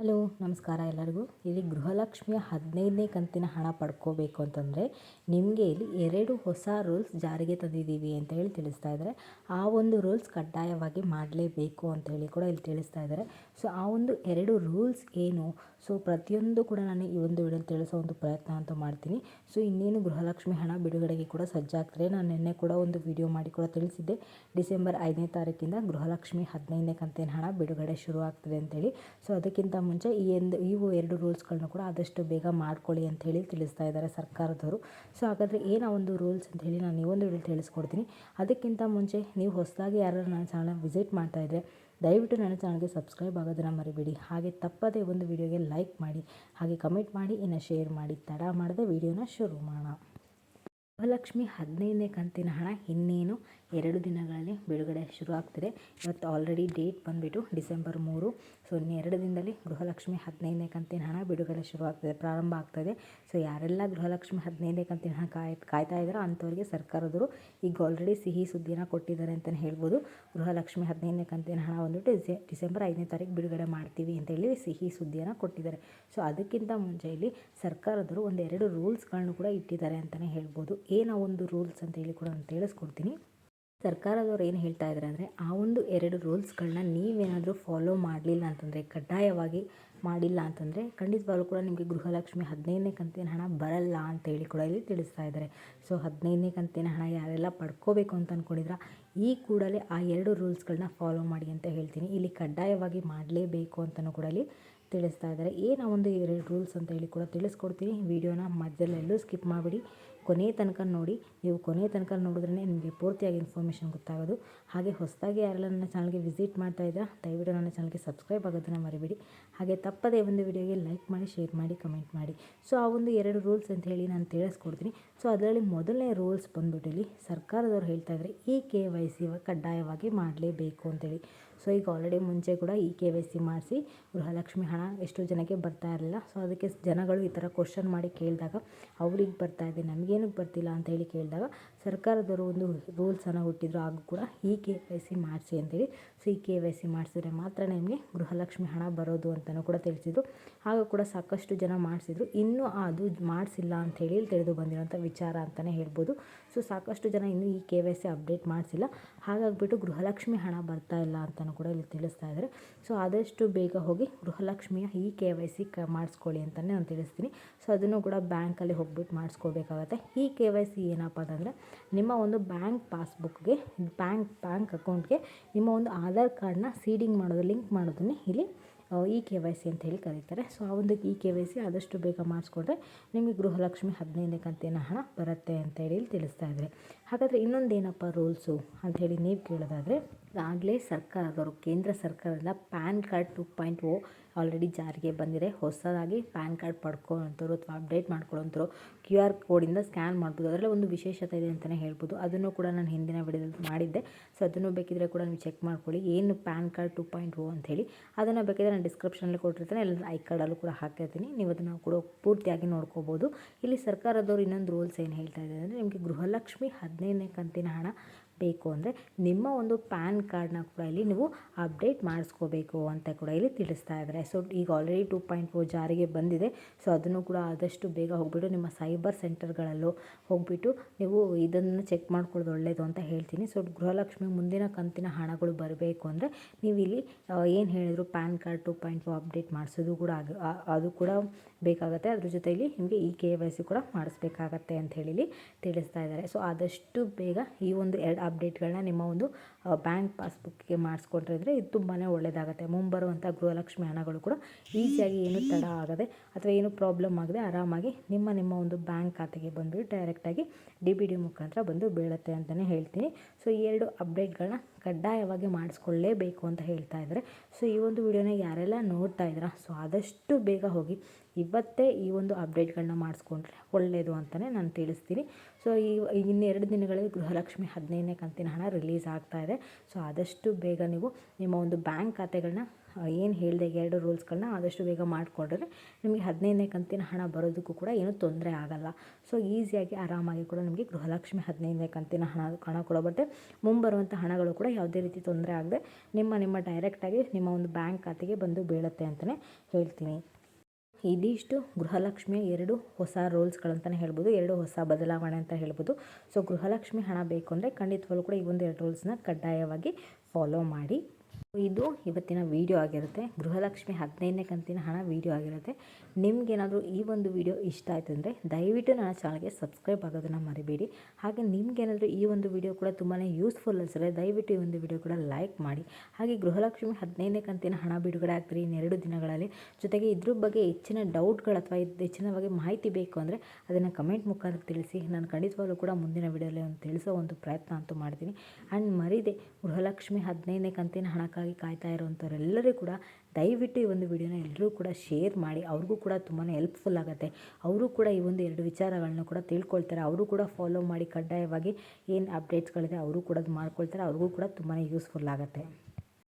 Hello, ನಮಸ್ಕಾರ ಎಲ್ಲರಿಗೂ. ಇಲ್ಲಿ ಗೃಹಲಕ್ಷ್ಮಿಯ ಹದಿನೈದನೇ ಕಂತಿನ ಹಣ ಪಡ್ಕೋಬೇಕು ಅಂತಂದರೆ ನಿಮಗೆ ಇಲ್ಲಿ ಎರಡು ಹೊಸ ರೂಲ್ಸ್ ಜಾರಿಗೆ ತಂದಿದ್ದೀವಿ ಅಂತ ಹೇಳಿ ತಿಳಿಸ್ತಾ ಇದ್ದಾರೆ. ಆ ಒಂದು ರೂಲ್ಸ್ ಕಡ್ಡಾಯವಾಗಿ ಮಾಡಲೇಬೇಕು ಅಂತ ಹೇಳಿ ಕೂಡ ಇಲ್ಲಿ ತಿಳಿಸ್ತಾ ಇದ್ದಾರೆ. ಸೊ ಆ ಒಂದು ಎರಡು ರೂಲ್ಸ್ ಏನು? ಸೊ ಪ್ರತಿಯೊಂದು ಕೂಡ ನಾನು ಈ ಒಂದು ವಿಡಿಯೋಲಿ ತಿಳಿಸೋ ಒಂದು ಪ್ರಯತ್ನ ಅಂತ ಮಾಡ್ತೀನಿ. ಸೊ ಇನ್ನೇನು ಗೃಹಲಕ್ಷ್ಮಿ ಹಣ ಬಿಡುಗಡೆಗೆ ಕೂಡ ಸಜ್ಜಾಗ್ತಾರೆ ನಾನು ನಿನ್ನೆ ಕೂಡ ಒಂದು ವಿಡಿಯೋ ಮಾಡಿ ಕೂಡ ತಿಳಿಸಿದ್ದೆ. ಡಿಸೆಂಬರ್ ಐದನೇ ತಾರೀಕಿಂದ ಗೃಹಲಕ್ಷ್ಮಿ ಹದಿನೈದನೇ ಕಂತಿನ ಹಣ ಬಿಡುಗಡೆ ಶುರು ಆಗ್ತದೆ ಅಂತೇಳಿ ಸೊ ಅದಕ್ಕಿಂತ ಮುಂಚೆ ಈ ಎಂದು ಇವು ಎರಡು ರೂಲ್ಸ್ಗಳನ್ನ ಕೂಡ ಆದಷ್ಟು ಬೇಗ ಮಾಡ್ಕೊಳ್ಳಿ ಅಂತ ಹೇಳಿ ತಿಳಿಸ್ತಾ ಇದ್ದಾರೆ ಸರ್ಕಾರದವರು. ಸೊ, ಹಾಗಾದರೆ ಏನು ಆ ಒಂದು ರೂಲ್ಸ್ ಅಂತ ಹೇಳಿ ನಾನು ಈ ಒಂದು ವಿಡಿಯೋ ತಿಳಿಸ್ಕೊಡ್ತೀನಿ. ಅದಕ್ಕಿಂತ ಮುಂಚೆ ನೀವು ಹೊಸದಾಗಿ ಯಾರು ನನ್ನ ಚಾನಲ್ ವಿಸಿಟ್ ಮಾಡ್ತಾ ಇದ್ದರೆ ದಯವಿಟ್ಟು ನನ್ನ ಚಾನಲ್ಗೆ ಸಬ್ಸ್ಕ್ರೈಬ್ ಆಗೋದನ್ನು ಮರಿಬೇಡಿ. ಹಾಗೆ ತಪ್ಪದೇ ಒಂದು ವಿಡಿಯೋಗೆ ಲೈಕ್ ಮಾಡಿ, ಹಾಗೆ ಕಮೆಂಟ್ ಮಾಡಿ, ಇನ್ನು ಶೇರ್ ಮಾಡಿ, ತಡ ಮಾಡದೆ ವಿಡಿಯೋನ ಶುರು ಮಾಡೋಣ. ಗೃಹಲಕ್ಷ್ಮಿ ಹದಿನೈದನೇ ಕಂತಿನ ಹಣ ಇನ್ನೇನು? ಎರಡು ದಿನಗಳಲ್ಲಿ ಬಿಡುಗಡೆ ಶುರು ಆಗ್ತಿದೆ. ಇವತ್ತು ಆಲ್ರೆಡಿ ಡೇಟ್ ಬಂದುಬಿಟ್ಟು ಡಿಸೆಂಬರ್ ಮೂರು. ಸೊ ಎರಡು ದಿನದಲ್ಲಿ ಗೃಹಲಕ್ಷ್ಮಿ ಹದಿನೈದನೇ ಕಂತಿನ ಹಣ ಬಿಡುಗಡೆ ಶುರು ಆಗ್ತದೆ, ಪ್ರಾರಂಭ ಆಗ್ತದೆ. ಸೊ ಯಾರೆಲ್ಲ ಗೃಹಲಕ್ಷ್ಮಿ ಹದಿನೈದನೇ ಕಂತಿನ ಹಣ ಕಾಯ್, ಕಾಯ್ತಾ ಇದ್ದಾರೋ ಅಂಥವ್ರಿಗೆ ಸರ್ಕಾರದವರು ಈಗ ಆಲ್ರೆಡಿ ಸಿಹಿ ಸುದ್ದಿನ ಕೊಟ್ಟಿದ್ದಾರೆ ಅಂತಲೇ ಹೇಳ್ಬೋದು. ಗೃಹಲಕ್ಷ್ಮಿ ಹದಿನೈದನೇ ಕಂತಿನ ಹಣ ಬಂದುಬಿಟ್ಟು ಡಿಸೆ, ಡಿಸೆಂಬರ್ ಐದನೇ ತಾರೀಕು ಬಿಡುಗಡೆ ಮಾಡ್ತೀವಿ ಅಂತ ಹೇಳಿ ಸಿಹಿ ಸುದ್ದಿಯನ್ನು ಕೊಟ್ಟಿದ್ದಾರೆ. ಸೊ ಅದಕ್ಕಿಂತ ಮುಂಚೆ ಇಲ್ಲಿ ಸರ್ಕಾರದವರು ಒಂದೆರಡು ರೂಲ್ಸ್ಗಳನ್ನು ಕೂಡ ಇಟ್ಟಿದ್ದಾರೆ ಅಂತಲೇ ಹೇಳ್ಬೋದು. ಏನೋ ಒಂದು ರೂಲ್ಸ್ ಅಂತ ಹೇಳಿ ಕೂಡ ನಾನು ತಿಳಿಸ್ಕೊಡ್ತೀನಿ. ಸರ್ಕಾರದವ್ರು ಏನು ಹೇಳ್ತಾ ಇದ್ದಾರೆ ಅಂದರೆ, ಆ ಒಂದು ಎರಡು ರೂಲ್ಸ್ಗಳನ್ನ ನೀವೇನಾದರೂ ಫಾಲೋ ಮಾಡಲಿಲ್ಲ ಅಂತಂದರೆ, ಕಡ್ಡಾಯವಾಗಿ ಮಾಡಿಲ್ಲ ಅಂತಂದರೆ, ಖಂಡಿತವಾಗ್ಲೂ ಕೂಡ ನಿಮಗೆ ಗೃಹಲಕ್ಷ್ಮಿ ಹದಿನೈದನೇ ಕಂತಿನ ಹಣ ಬರಲ್ಲ ಅಂತ ಹೇಳಿ ಕೂಡ ಇಲ್ಲಿ ತಿಳಿಸ್ತಾ ಇದ್ದಾರೆ ಸೊ ಹದಿನೈದನೇ ಕಂತಿನ ಹಣ ಯಾರೆಲ್ಲ ಪಡ್ಕೋಬೇಕು ಅಂತ ಅಂದ್ಕೊಂಡಿದ್ರ ಈ ಕೂಡಲೇ ಆ ಎರಡು ರೂಲ್ಸ್ಗಳನ್ನ ಫಾಲೋ ಮಾಡಿ ಅಂತ ಹೇಳ್ತೀನಿ. ಇಲ್ಲಿ ಕಡ್ಡಾಯವಾಗಿ ಮಾಡಲೇಬೇಕು ಅಂತಲೂ ಕೂಡ ಇಲ್ಲಿ ತಿಳಿಸ್ತಾ ಇದ್ದಾರೆ ಏನು ಒಂದು ಎರಡು ರೂಲ್ಸ್ ಅಂತ ಹೇಳಿ ಕೂಡ ತಿಳಿಸ್ಕೊಡ್ತೀನಿ. ವಿಡಿಯೋನ ಮಧ್ಯದಲ್ಲೆಲ್ಲೂ ಸ್ಕಿಪ್ ಮಾಡಿಬಿಡಿ. ಕೊನೆ ತನಕ ನೋಡಿ, ನೀವು ಕೊನೆ ತನಕ ನೋಡಿದ್ರೇ ನಿಮಗೆ ಪೂರ್ತಿಯಾಗಿ ಇನ್ಫಾರ್ಮೇಷನ್ ಗೊತ್ತಾಗೋದು. ಹಾಗೆ ಹೊಸದಾಗಿ ಯಾರೆಲ್ಲ ನನ್ನ ಚಾನಲ್ಗೆ ವಿಸಿಟ್ ಮಾಡ್ತಾ ಇದ್ದರೆ, ದಯವಿಟ್ಟು ನನ್ನ ಚಾನಲ್ಗೆ ಸಬ್ಸ್ಕ್ರೈಬ್ ಆಗೋದನ್ನು ಮರಿಬೇಡಿ. ಹಾಗೆ ತಪ್ಪದೇ ಒಂದು ವಿಡಿಯೋಗೆ ಲೈಕ್ ಮಾಡಿ ಶೇರ್ ಮಾಡಿ ಕಮೆಂಟ್ ಮಾಡಿ. ಸೊ ಆ ಒಂದು ಎರಡು ರೂಲ್ಸ್ ಅಂತ ಹೇಳಿ ನಾನು ತಿಳಿಸ್ಕೊಡ್ತೀನಿ. ಸೊ ಅದರಲ್ಲಿ ಮೊದಲನೇ ರೂಲ್ಸ್ ಬಂದ್ಬಿಟ್ಟು ಇಲ್ಲಿ ಸರ್ಕಾರದವ್ರು ಹೇಳ್ತಾ ಇದ್ದಾರೆ, ಈ ಕೆ ವೈ ಸಿ ಕಡ್ಡಾಯವಾಗಿ ಮಾಡಲೇಬೇಕು ಅಂತೇಳಿ. ಸೊ ಈಗ ಆಲ್ರೆಡಿ ಮುಂಚೆ ಕೂಡ ಈ ಕೆ ವೈ ಸಿ ಮಾಡಿಸಿ ಗೃಹಲಕ್ಷ್ಮಿ ಹಣ ಎಷ್ಟು ಜನಕ್ಕೆ ಬರ್ತಾ ಇರಲಿಲ್ಲ. ಸೊ ಅದಕ್ಕೆ ಜನಗಳು ಈ ಥರ ಕ್ವಶನ್ ಮಾಡಿ ಕೇಳಿದಾಗ ಅವ್ರಿಗೆ ಬರ್ತಾ ಇದೆ ನಮಗೇನಕ್ಕೆ ಬರ್ತಿಲ್ಲ ಅಂತ ಹೇಳಿ ಕೇಳಿದಾಗ ಸರ್ಕಾರದವರು ಒಂದು ರೂಲ್ಸನ್ನು ಹುಟ್ಟಿದ್ರು ಆಗ ಕೂಡ ಈ ಕೆ ವೈ ಸಿ ಮಾಡಿಸಿ ಅಂತೇಳಿ. ಸೊ ಈ ಕೆ ವೈ ಸಿ ಮಾಡಿಸಿದ್ರೆ ಮಾತ್ರ ನಿಮಗೆ ಗೃಹಲಕ್ಷ್ಮಿ ಹಣ ಬರೋದು ಅಂತಲೂ ಕೂಡ ತಿಳಿಸಿದ್ರು. ಆಗ ಕೂಡ ಸಾಕಷ್ಟು ಜನ ಮಾಡಿಸಿದ್ರು. ಇನ್ನೂ ಅದು ಮಾಡಿಸಿಲ್ಲ ಹೇಳಿ ತಿಳಿದು ಬಂದಿರೋಂಥ ವಿಚಾರ ಅಂತಲೇ ಹೇಳ್ಬೋದು. ಸೊ ಸಾಕಷ್ಟು ಜನ ಇನ್ನೂ ಈ ಕೆ ವೈ ಸಿ ಅಪ್ಡೇಟ್ ಮಾಡಿಸಿಲ್ಲ. ಹಾಗಾಗಿಬಿಟ್ಟು ಗೃಹಲಕ್ಷ್ಮಿ ಹಣ ಬರ್ತಾ ಇಲ್ಲ ಅಂತಲೂ ಕೂಡ ಇಲ್ಲಿ ತಿಳಿಸ್ತಾ ಇದ್ದಾರೆ. ಸೊ ಆದಷ್ಟು ಬೇಗ ಹೋಗಿ ಗೃಹಲಕ್ಷ್ಮಿಯ ಈ ಕೆ ವೈ ಸಿ ಕ ಮಾಡಿಸ್ಕೊಳ್ಳಿ ಅಂತಲೇ ನಾನು ತಿಳಿಸ್ತೀನಿ. ಸೊ ಅದನ್ನು ಕೂಡ ಬ್ಯಾಂಕಲ್ಲಿ ಹೋಗ್ಬಿಟ್ಟು ಮಾಡಿಸ್ಕೋಬೇಕಾಗತ್ತೆ. ಈ ಕೆ ವೈ ಸಿ ಏನಪ್ಪ ಅಂತಂದರೆ ನಿಮ್ಮ ಒಂದು ಬ್ಯಾಂಕ್ ಪಾಸ್ಬುಕ್ಗೆ ಬ್ಯಾಂಕ್ ಬ್ಯಾಂಕ್ ಅಕೌಂಟ್ಗೆ ನಿಮ್ಮ ಒಂದು ಆಧಾರ್ ಕಾರ್ಡ್ನ ಸೀಡಿಂಗ್ ಮಾಡೋದು ಲಿಂಕ್ ಮಾಡೋದನ್ನೇ ಇಲ್ಲಿ ಇ ಕೆ ವೈ ಸಿ ಅಂತ ಹೇಳಿ ಕರೀತಾರೆ. ಸೊ ಆ ಒಂದು ಇ ಕೆ ವೈ ಸಿ ಆದಷ್ಟು ಬೇಗ ಮಾಡಿಸ್ಕೊಂಡ್ರೆ ನಿಮಗೆ ಗೃಹಲಕ್ಷ್ಮಿ ಹದಿನೈದನೇ ಕಂತಿನ ಹಣ ಬರುತ್ತೆ ಅಂತ ಹೇಳಿ ತಿಳಿಸ್ತಾ ಇದ್ದಾರೆ. ಹಾಗಾದರೆ ಇನ್ನೊಂದೇನಪ್ಪ ರೂಲ್ಸು ಹೇಳಿ ನೀವು ಕೇಳೋದಾದರೆ, ಆಗಲೇ ಸರ್ಕಾರದವರು ಕೇಂದ್ರ ಸರ್ಕಾರದಿಂದ pan card two point O already ಜಾರಿಗೆ ಬಂದಿದೆ. ಹೊಸದಾಗಿ ಪ್ಯಾನ್ ಕಾರ್ಡ್ ಪಡ್ಕೊಳ್ಳೋಂಥವ್ರು ಅಥವಾ ಅಪ್ಡೇಟ್ ಮಾಡ್ಕೊಳ್ಳೋಂಥವ್ರು ಕ್ಯೂ ಆರ್ ಕೋಡಿಂದ ಸ್ಕ್ಯಾನ್ ಮಾಡ್ಬೋದು. ಅದರಲ್ಲಿ ಒಂದು ವಿಶೇಷತೆ ಇದೆ ಅಂತಲೇ ಹೇಳ್ಬೋದು. ಅದನ್ನು ಕೂಡ ನಾನು ಹಿಂದಿನ ವಿಡಿಯೋದಲ್ಲಿ ಮಾಡಿದ್ದೆ. ಸೊ ಅದನ್ನು ಬೇಕಿದ್ರೆ ಕೂಡ ನೀವು ಚೆಕ್ ಮಾಡ್ಕೊಳ್ಳಿ. ಏನು pan card two point O ಅಂಥೇಳಿ ಅದನ್ನು ಬೇಕಿದ್ರೆ ನಾನು ಡಿಸ್ಕ್ರಿಪ್ಷನಲ್ಲಿ ಕೊಟ್ಟಿರ್ತೇನೆ. ಎಲ್ಲ ಐ ಕಾರ್ಡಲ್ಲೂ ಕೂಡ ಹಾಕಿರ್ತೀನಿ. ನೀವು ಅದನ್ನು ಕೂಡ ಪೂರ್ತಿಯಾಗಿ ನೋಡ್ಕೋಬೋದು. ಇಲ್ಲಿ ಸರ್ಕಾರದವರು ಇನ್ನೊಂದು ರೂಲ್ಸ್ ಏನು ಹೇಳ್ತಾ ಇದ್ದಾರೆ ಅಂದರೆ, ನಿಮಗೆ ಗೃಹಲಕ್ಷ್ಮಿ ಹದಿನೈದನೇ ಕಂತಿನ ಹಣ. ಬೇಕು ಅಂದರೆ ನಿಮ್ಮ ಒಂದು ಪ್ಯಾನ್ ಕಾರ್ಡ್ನ ಕೂಡ ಇಲ್ಲಿ ನೀವು ಅಪ್ಡೇಟ್ ಮಾಡಿಸ್ಕೋಬೇಕು ಅಂತ ಕೂಡ ಇಲ್ಲಿ ತಿಳಿಸ್ತಾ ಇದ್ದಾರೆ. ಸೊ ಈಗ ಆಲ್ರೆಡಿ ಟೂ ಪಾಯಿಂಟ್ ಫೋರ್ ಜಾರಿಗೆ ಬಂದಿದೆ. ಸೊ ಅದನ್ನು ಕೂಡ ಆದಷ್ಟು ಬೇಗ ಹೋಗ್ಬಿಟ್ಟು ನಿಮ್ಮ ಸೈಬರ್ ಸೆಂಟರ್ಗಳಲ್ಲೂ ಹೋಗ್ಬಿಟ್ಟು ನೀವು ಇದನ್ನು ಚೆಕ್ ಮಾಡ್ಕೊಳ್ಳೋದು ಒಳ್ಳೆಯದು ಅಂತ ಹೇಳ್ತೀನಿ. ಸೊ ಗೃಹಲಕ್ಷ್ಮಿ ಮುಂದಿನ ಕಂತಿನ ಹಣಗಳು ಬರಬೇಕು ಅಂದರೆ ನೀವು ಇಲ್ಲಿ ಏನು ಹೇಳಿದ್ರು pan card two point four update ಮಾಡಿಸೋದು ಕೂಡ ಆಗ ಅದು ಕೂಡ ಬೇಕಾಗುತ್ತೆ. ಅದ್ರ ಜೊತೆಯಲ್ಲಿ ನಿಮಗೆ ಈ ಕೆ ವೈ ಸಿ ಕೂಡ ಮಾಡಿಸ್ಬೇಕಾಗತ್ತೆ ಅಂತ ಹೇಳಿ ತಿಳಿಸ್ತಾ ಇದ್ದಾರೆ. ಸೊ ಆದಷ್ಟು ಬೇಗ ಈ ಒಂದು ಎರಡು ಅಪ್ಡೇಟ್ಗಳನ್ನ ನಿಮ್ಮ ಒಂದು ಬ್ಯಾಂಕ್ ಪಾಸ್ಬುಕ್ಗೆ ಮಾಡಿಸ್ಕೊಂಡಿದ್ರೆ ಇದು ತುಂಬಾ ಒಳ್ಳೆಯದಾಗುತ್ತೆ ಮುಂಬರುವಂಥ ಗೃಹಲಕ್ಷ್ಮಿ ಹಣಗಳು ಕೂಡ ಈಸಿಯಾಗಿ ಏನು ತಡ ಆಗದೆ ಅಥವಾ ಏನು ಪ್ರಾಬ್ಲಮ್ ಆಗದೆ ಆರಾಮಾಗಿ ನಿಮ್ಮ ನಿಮ್ಮ ಒಂದು ಬ್ಯಾಂಕ್ ಖಾತೆಗೆ ಬಂದುಬಿಟ್ಟು ಡೈರೆಕ್ಟಾಗಿ ಡಿ ಬಿ ಡಿ ಮುಖಾಂತರ ಬಂದು ಬೀಳುತ್ತೆ ಅಂತಲೇ ಹೇಳ್ತೀನಿ. ಸೊ ಈ ಎರಡು ಅಪ್ಡೇಟ್ಗಳನ್ನ ಕಡ್ಡಾಯವಾಗಿ ಮಾಡಿಸ್ಕೊಳ್ಳೇಬೇಕು ಅಂತ ಹೇಳ್ತಾ ಇದ್ದಾರೆ. ಸೊ ಈ ಒಂದು ವಿಡಿಯೋನ ಯಾರೆಲ್ಲ ನೋಡ್ತಾ ಇದ್ದೀರಾ ಸೊ ಆದಷ್ಟು ಬೇಗ ಹೋಗಿ ಇವತ್ತೇ ಈ ಒಂದು ಅಪ್ಡೇಟ್ಗಳನ್ನ ಮಾಡಿಸ್ಕೊಂಡ್ರೆ ಒಳ್ಳೆಯದು ಅಂತಲೇ ನಾನು ತಿಳಿಸ್ತೀನಿ. ಸೊ ಈ ಇನ್ನೆರಡು ದಿನಗಳಲ್ಲಿ ಗೃಹಲಕ್ಷ್ಮಿ ಹದಿನೈದನೇ ಕಂತಿನ ಹಣ ರಿಲೀಸ್ ಆಗ್ತಾ ಇದೆ. ಸೊ ಆದಷ್ಟು ಬೇಗ ನೀವು ನಿಮ್ಮ ಒಂದು ಬ್ಯಾಂಕ್ ಖಾತೆಗಳನ್ನ ಏನು ಹೇಳಿದೆ ಎರಡು ರೂಲ್ಸ್ಗಳನ್ನ ಆದಷ್ಟು ಬೇಗ ಮಾಡಿಕೊಂಡ್ರೆ ನಿಮಗೆ ಹದಿನೈದನೇ ಕಂತಿನ ಹಣ ಬರೋದಕ್ಕೂ ಕೂಡ ಏನೂ ತೊಂದರೆ ಆಗಲ್ಲ. ಸೊ ಈಸಿಯಾಗಿ ಆರಾಮಾಗಿ ಕೂಡ ನಿಮಗೆ ಗೃಹಲಕ್ಷ್ಮಿ ಹದಿನೈದನೇ ಕಂತಿನ ಹಣ ಹಣ ಕೂಡ ಮುಂಬರುವಂಥ ಹಣಗಳು ಕೂಡ ಯಾವುದೇ ರೀತಿ ತೊಂದರೆ ಆಗದೆ ನಿಮ್ಮ ನಿಮ್ಮ ಡೈರೆಕ್ಟಾಗಿ ನಿಮ್ಮ ಒಂದು ಬ್ಯಾಂಕ್ ಖಾತೆಗೆ ಬಂದು ಬೀಳುತ್ತೆ ಅಂತಲೇ ಹೇಳ್ತೀನಿ. ಇದಿಷ್ಟು ಗೃಹಲಕ್ಷ್ಮಿಯ ಎರಡು ಹೊಸ ರೂಲ್ಸ್ಗಳಂತಲೇ ಹೇಳ್ಬೋದು. ಎರಡು ಹೊಸ ಬದಲಾವಣೆ ಅಂತ ಹೇಳ್ಬೋದು. ಸೊ ಗೃಹಲಕ್ಷ್ಮಿ ಹಣ ಬೇಕು ಅಂದರೆ ಖಂಡಿತವಾಗ್ಲೂ ಕೂಡ ಈ ಒಂದು ಎರಡು ರೂಲ್ಸ್ನ ಕಡ್ಡಾಯವಾಗಿ ಫಾಲೋ ಮಾಡಿ. ಇದು ಇವತ್ತಿನ ವಿಡಿಯೋ ಆಗಿರುತ್ತೆ. ಗೃಹಲಕ್ಷ್ಮಿ ಹದಿನೈದನೇ ಕಂತಿನ ಹಣ ವಿಡಿಯೋ ಆಗಿರುತ್ತೆ. ನಿಮಗೇನಾದರೂ ಈ ಒಂದು ವಿಡಿಯೋ ಇಷ್ಟ ಆಯಿತು ಅಂದರೆ ದಯವಿಟ್ಟು ನನ್ನ ಚಾನಲ್ಗೆ ಸಬ್ಸ್ಕ್ರೈಬ್ ಆಗೋದನ್ನು ಮರಿಬೇಡಿ. ಹಾಗೆ ನಿಮಗೇನಾದರೂ ಈ ಒಂದು ವಿಡಿಯೋ ಕೂಡ ತುಂಬಾ ಯೂಸ್ಫುಲ್ ಅನಿಸಿದ್ರೆ ದಯವಿಟ್ಟು ಈ ಒಂದು ವಿಡಿಯೋ ಕೂಡ ಲೈಕ್ ಮಾಡಿ. ಹಾಗೆ ಗೃಹಲಕ್ಷ್ಮಿ ಹದಿನೈದನೇ ಕಂತಿನ ಹಣ ಬಿಡುಗಡೆ ಆಗ್ತೀರಿ ಇನ್ನೆರಡು ದಿನಗಳಲ್ಲಿ. ಜೊತೆಗೆ ಇದ್ರ ಬಗ್ಗೆ ಹೆಚ್ಚಿನ ಡೌಟ್ಗಳು ಅಥವಾ ಹೆಚ್ಚಿನ ಬಗ್ಗೆ ಮಾಹಿತಿ ಬೇಕು ಅಂದರೆ ಅದನ್ನು ಕಮೆಂಟ್ ಮುಖಾಂತರ ತಿಳಿಸಿ. ನಾನು ಖಂಡಿತವಾಗಲೂ ಕೂಡ ಮುಂದಿನ ವಿಡಿಯೋಲಿ ಒಂದು ತಿಳಿಸೋ ಒಂದು ಪ್ರಯತ್ನ ಅಂತೂ ಮಾಡ್ತೀನಿ. ಆ್ಯಂಡ್ ಮರಿದೆ ಗೃಹಲಕ್ಷ್ಮಿ ಹದಿನೈದನೇ ಕಂತಿನ ಹಣಕ್ಕಾಗಿ ಕಾಯ್ತಾ ಇರೋವಂಥವ್ರೆಲ್ಲರೂ ಕೂಡ ದಯವಿಟ್ಟು ಈ ಒಂದು ವಿಡಿಯೋನ ಎಲ್ಲರೂ ಕೂಡ ಶೇರ್ ಮಾಡಿ. ಅವ್ರಿಗೂ ಕೂಡ ತುಂಬಾ ಹೆಲ್ಪ್ಫುಲ್ ಆಗುತ್ತೆ. ಅವರು ಕೂಡ ಈ ಒಂದು ಎರಡು ವಿಚಾರಗಳನ್ನ ಕೂಡ ತಿಳ್ಕೊಳ್ತಾರೆ. ಅವರು ಕೂಡ ಫಾಲೋ ಮಾಡಿ ಕಡ್ಡಾಯವಾಗಿ ಏನು ಅಪ್ಡೇಟ್ಸ್ಗಳಿದೆ ಅವರು ಕೂಡ ಅದು ಮಾಡ್ಕೊಳ್ತಾರೆ. ಅವ್ರಿಗೂ ಕೂಡ ತುಂಬಾ ಯೂಸ್ಫುಲ್ ಆಗುತ್ತೆ.